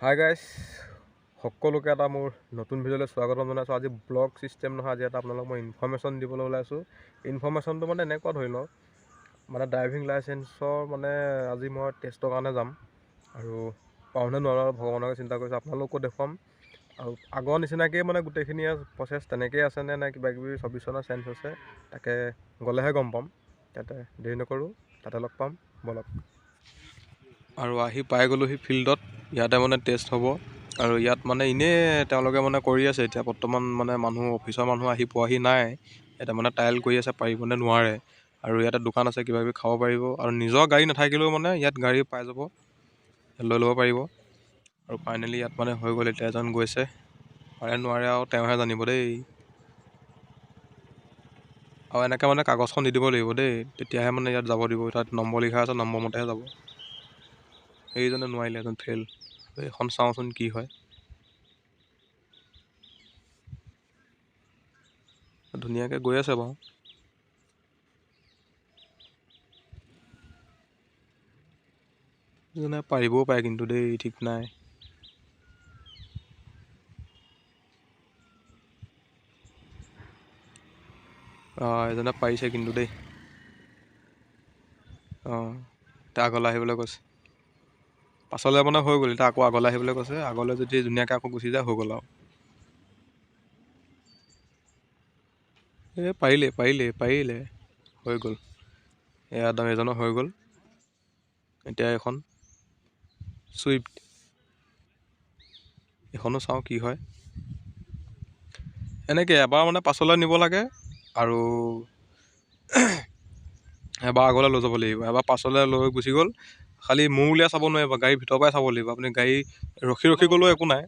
Hi guys সকলোকে এটা মোৰ নতুন ভিডিঅ'লৈ স্বাগতম জনাইছোঁ। আজি ব্লগ ছিষ্টেম নহয় আজি এটা আপোনালোকক মই ইনফৰ্মেশ্যন দিবলৈ ওলাইছোঁ। ইনফৰ্মেশ্যনটো মানে এনেকুৱা ধৰি লওক মানে ড্ৰাইভিং লাইচেঞ্চৰ মানে আজি মই টেষ্টৰ কাৰণে যাম আৰু পাৰোঁনে নোৱাৰোঁ ভগৱানকে চিন্তা কৰিছোঁ আপোনালোককো দেখুৱাম। আৰু আগৰ নিচিনাকেই মানে গোটেইখিনি প্ৰচেছ তেনেকেই আছেনে নে কিবা কিবি চৌবিছ চনৰ চেঞ্জ হৈছে তাকে গ'লেহে গম পাম। তাতে দেৰি নকৰোঁ তাতে লগ পাম ব'লক। আৰু আহি পাই গ'লোহি ফিল্ডত। ইয়াতে মানে টেষ্ট হ'ব। আৰু ইয়াত মানে এনেই তেওঁলোকে মানে কৰি আছে এতিয়া বৰ্তমান মানে মানুহ অফিচৰ মানুহ আহি পোৱাহি নাই। ইয়াতে মানে ট্ৰায়েল কৰি আছে পাৰিবনে নোৱাৰে। আৰু ইয়াতে দোকান আছে কিবা কিবি খাব পাৰিব। আৰু নিজৰ গাড়ী নাথাকিলেও মানে ইয়াত গাড়ী পাই যাব। লৈ ল'ব পাৰিব। আৰু ফাইনেলি ইয়াত মানে হৈ গ'ল এতিয়া এজন গৈছে। পাৰে নোৱাৰে আৰু তেওঁহে জানিব দেই। আৰু এনেকৈ মানে কাগজখন দি দিব লাগিব দেই। তেতিয়াহে মানে ইয়াত যাব দিব। তাত নম্বৰ লিখা আছে নম্বৰ মতেহে যাব। সেইজনে নোৱাৰিলে এজন ফেইল এইখন চাওঁচোন কি হয়। ধুনীয়াকৈ গৈ আছে বাৰু। এইজনে পাৰিবও পাৰে কিন্তু দেই ঠিক নাই। অঁ এজনে পাৰিছে কিন্তু দেই। অঁ এতিয়া আগলৈ আহিবলৈ কৈছে। পাছলৈ মানে হৈ গ'ল এতিয়া আকৌ আগলৈ আহিবলৈ কৈছে আগলৈ যদি ধুনীয়াকৈ আকৌ গুচি যায় হৈ গ'ল আৰু। এই পাৰিলে পাৰিলে পাৰিলে হৈ গ'ল। এয়া একদম এজনৰ হৈ গ'ল। এতিয়া এখন চুইফ্ট এইখনো চাওঁ কি হয়। এনেকৈ এবাৰ মানে পাছলৈ নিব লাগে আৰু এবাৰ আগলৈ লৈ যাব লাগিব। এবাৰ পাছলৈ লৈ গুচি গ'ল। খালি মূৰ উলিয়াই চাব নোৱাৰিব গাড়ীৰ ভিতৰৰ পৰাই চাব লাগিব। আপুনি গাড়ী ৰখি ৰখি গ'লেও একো নাই।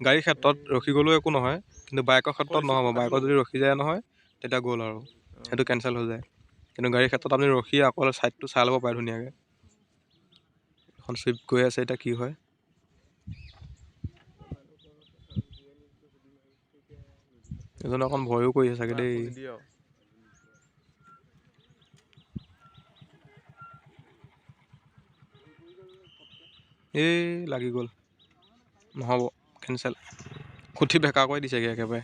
গাড়ীৰ ক্ষেত্ৰত ৰখি গ'লেও একো নহয় কিন্তু বাইকৰ ক্ষেত্ৰত নহ'ব। বাইকত যদি ৰখি যায় নহয় তেতিয়া গ'ল আৰু। সেইটো কেঞ্চেল হৈ যায়। কিন্তু গাড়ীৰ ক্ষেত্ৰত আপুনি ৰখি আকৌ ছাইডটো চাই ল'ব পাৰে ধুনীয়াকৈ। এখন চুইফ্ট গৈ আছে এতিয়া কি হয়। এজনে অকণ ভয়ো কৰি আছে চাগে দেই। এই লাগি গ'ল। নহ'ব কেঞ্চেল খুঠি বেকা কৰি দিছেগৈ একেবাৰে।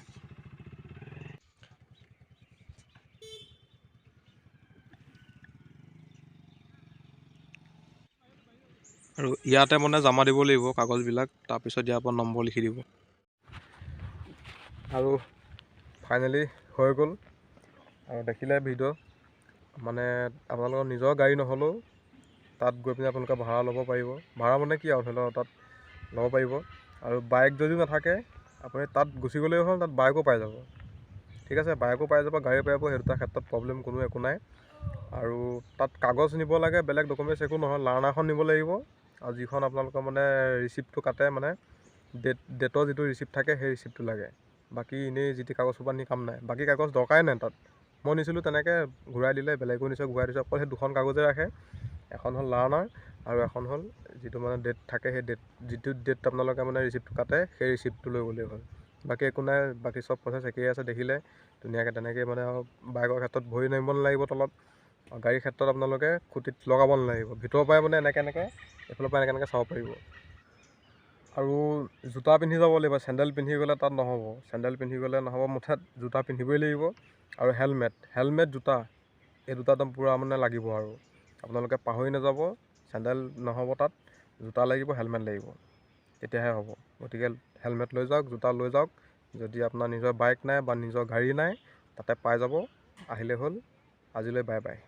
আৰু ইয়াতে মানে জমা দিব লাগিব কাগজবিলাক তাৰপিছত ইয়াৰ পৰা নম্বৰ লিখি দিব। আৰু ফাইনেলি হৈ গ'ল। আৰু দেখিলে ভিডিঅ' মানে আপোনালোকৰ নিজৰ গাড়ী নহ'লেও তাত গৈ পিনি আপোনালোকে ভাড়া ল'ব পাৰিব। ভাড়া মানে কি আৰু ধৰি লওক তাত ল'ব পাৰিব। আৰু বাইক যদিও নাথাকে আপুনি তাত গুচি গ'লেই হ'ল তাত বাইকো পাই যাব। ঠিক আছে বাইকো পাই যাব গাড়ী পাই যাব সেই দুটা ক্ষেত্ৰত প্ৰব্লেম কোনো একো নাই। আৰু তাত কাগজ নিব লাগে বেলেগ ডকুমেণ্টছ একো নহয় লাৰ্ণাৰখন নিব লাগিব। আৰু যিখন আপোনালোকৰ মানে ৰিচিপ্টটো কাটে মানে ডেট ডেটৰ যিটো ৰিচিপ্ট থাকে সেই ৰিচিপ্টটো লাগে। বাকী এনেই যি টি কাগজ সোপা নি কাম নাই। বাকী কাগজ দৰকাৰেই নাই তাত। মই নিছিলোঁ তেনেকৈ ঘূৰাই দিলে বেলেগো নিছে ঘূৰাই দিছোঁ অকল সেই দুখন কাগজে ৰাখে। এখন হ'ল লাৰ্ণাৰ আৰু এখন হ'ল যিটো মানে ডেট থাকে সেই ডেট যিটো ডেট আপোনালোকে মানে ৰিচিপ্টটো কাটে সেই ৰিচিপ্টটো লৈ গ'লেই হ'ল। বাকী একো নাই বাকী চব প্ৰচেছ একেই আছে দেখিলে ধুনীয়াকৈ তেনেকৈ মানে বাইকৰ ক্ষেত্ৰত ভৰি নামিব নালাগিব তলত আৰু গাড়ীৰ ক্ষেত্ৰত আপোনালোকে খুটিত লগাব নালাগিব। ভিতৰৰ পৰাই মানে এনেকৈ এনেকৈ এইফালৰ পৰা এনেকৈ এনেকৈ চাব পাৰিব। আৰু জোতা পিন্ধি যাব লাগিব চেণ্ডেল পিন্ধি গ'লে তাত নহ'ব। চেণ্ডেল পিন্ধি গ'লে নহ'ব মুঠতে জোতা পিন্ধিবই লাগিব আৰু হেলমেট হেলমেট জোতা এই দুটা একদম পূৰা মানে লাগিব আৰু। আপোনালোকে পাহৰি নাযাব চেণ্ডেল নহ'ব তাত জোতা লাগিব হেলমেট লাগিব। তেতিয়াহে হ'ব। গতিকে হেলমেট লৈ যাওক জোতা লৈ যাওক। যদি আপোনাৰ নিজৰ বাইক নাই বা নিজৰ গাড়ী নাই তাতে পাই যাব। আহিলে হ'ল। আজিলৈ বাই বাই।